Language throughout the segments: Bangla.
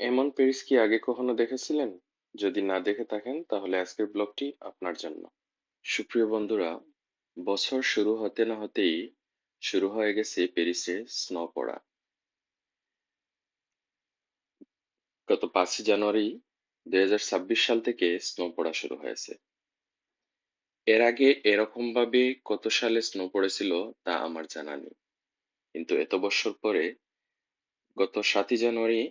এমন পেরিস কি আগে কখনো দেখেছিলেন? যদি না দেখে থাকেন তাহলে আজকের ব্লগটি আপনার জন্য। সুপ্রিয় বন্ধুরা, বছর শুরু হতে না হতেই শুরু হয়ে গেছে প্যারিসে স্নো পড়া। গত পাঁচই জানুয়ারি দুই হাজার ছাব্বিশ সাল থেকে স্নো পড়া শুরু হয়েছে। এর আগে এরকম ভাবে কত সালে স্নো পড়েছিল তা আমার জানা নেই। কিন্তু এত বছর পরে গত সাতই জানুয়ারি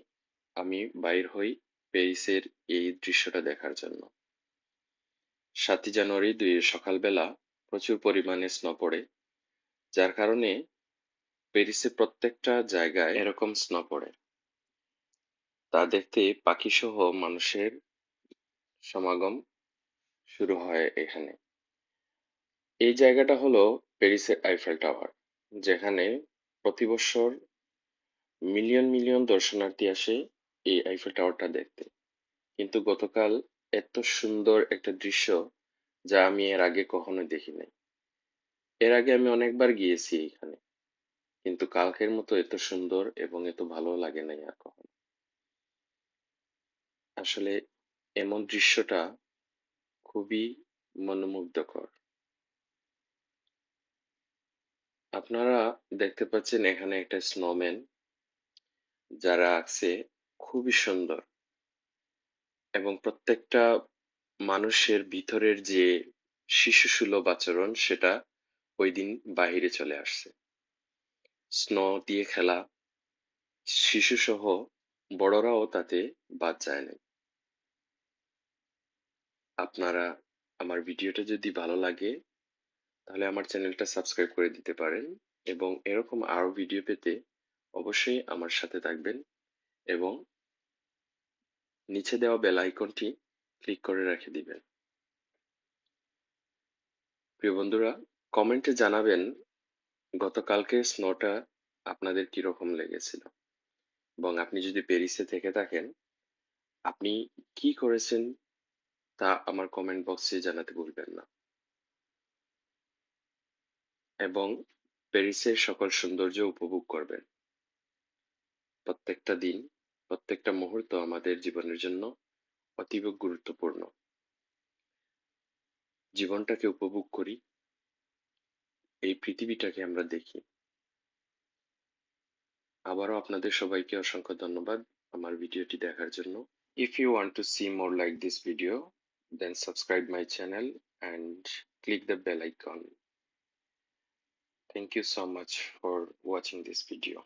আমি বাইর হই প্যারিসের এই দৃশ্যটা দেখার জন্য। সাতই জানুয়ারি দুই সকালবেলা প্রচুর পরিমাণে স্নো পড়ে, যার কারণে প্যারিসে প্রত্যেকটা জায়গায় এরকম স্নো পড়ে তা দেখতে পাখি সহ মানুষের সমাগম শুরু হয় এখানে এই জায়গাটা হলো প্যারিসের আইফেল টাওয়ার যেখানে প্রতি বছর মিলিয়ন মিলিয়ন দর্শনার্থী আসে এই আইফেল টাওয়ারটা দেখতে। কিন্তু গতকাল এত সুন্দর একটা দৃশ্য যা আমি এর আগে কখনো দেখি নাই। এর আগে আমি অনেকবার গিয়েছি এখানে, কিন্তু কালকের মতো এত সুন্দর এবং এত ভালো লাগে নাই আর কখনো। আসলে এমন দৃশ্যটা খুবই মনোমুগ্ধকর। আপনারা দেখতে পাচ্ছেন এখানে একটা স্নোম্যান যারা আঁকছে খুবই সুন্দর। এবং প্রত্যেকটা মানুষের ভিতরের যে শিশুসুলভ আচরণ, সেটা ওই দিন বাহিরে চলে আসছে। স্নো দিয়ে খেলা, শিশুসহ বড়রাও তাতে বাদ যায় নাই। আপনারা আমার ভিডিওটা যদি ভালো লাগে, তাহলে আমার চ্যানেলটা সাবস্ক্রাইব করে দিতে পারেন এবং এরকম আরও ভিডিও পেতে অবশ্যই আমার সাথে থাকবেন এবং নিচে দেওয়া বেল আইকনটি ক্লিক করে রেখে দিবেন। প্রিয় বন্ধুরা, কমেন্টে জানাবেন গতকালকে স্নোটা আপনাদের কীরকম লেগেছিল? এবং আপনি যদি প্যারিসে থেকে থাকেন, আপনি কি করেছেন তা আমার কমেন্ট বক্সে জানাতে ভুলবেন না। এবং প্যারিসের সকল সৌন্দর্য উপভোগ করবেন। প্রত্যেকটা দিন প্রত্যেকটা মুহূর্ত আমাদের জীবনের জন্য অতীব গুরুত্বপূর্ণ। জীবনটাকে উপভোগ করি। এই পৃথিবীটাকে আমরা দেখি। আবারও আপনাদের সবাইকে অসংখ্য ধন্যবাদ আমার ভিডিওটি দেখার জন্য। If you want to see more like this video then subscribe my channel and click the bell icon. Thank you so much for watching this video.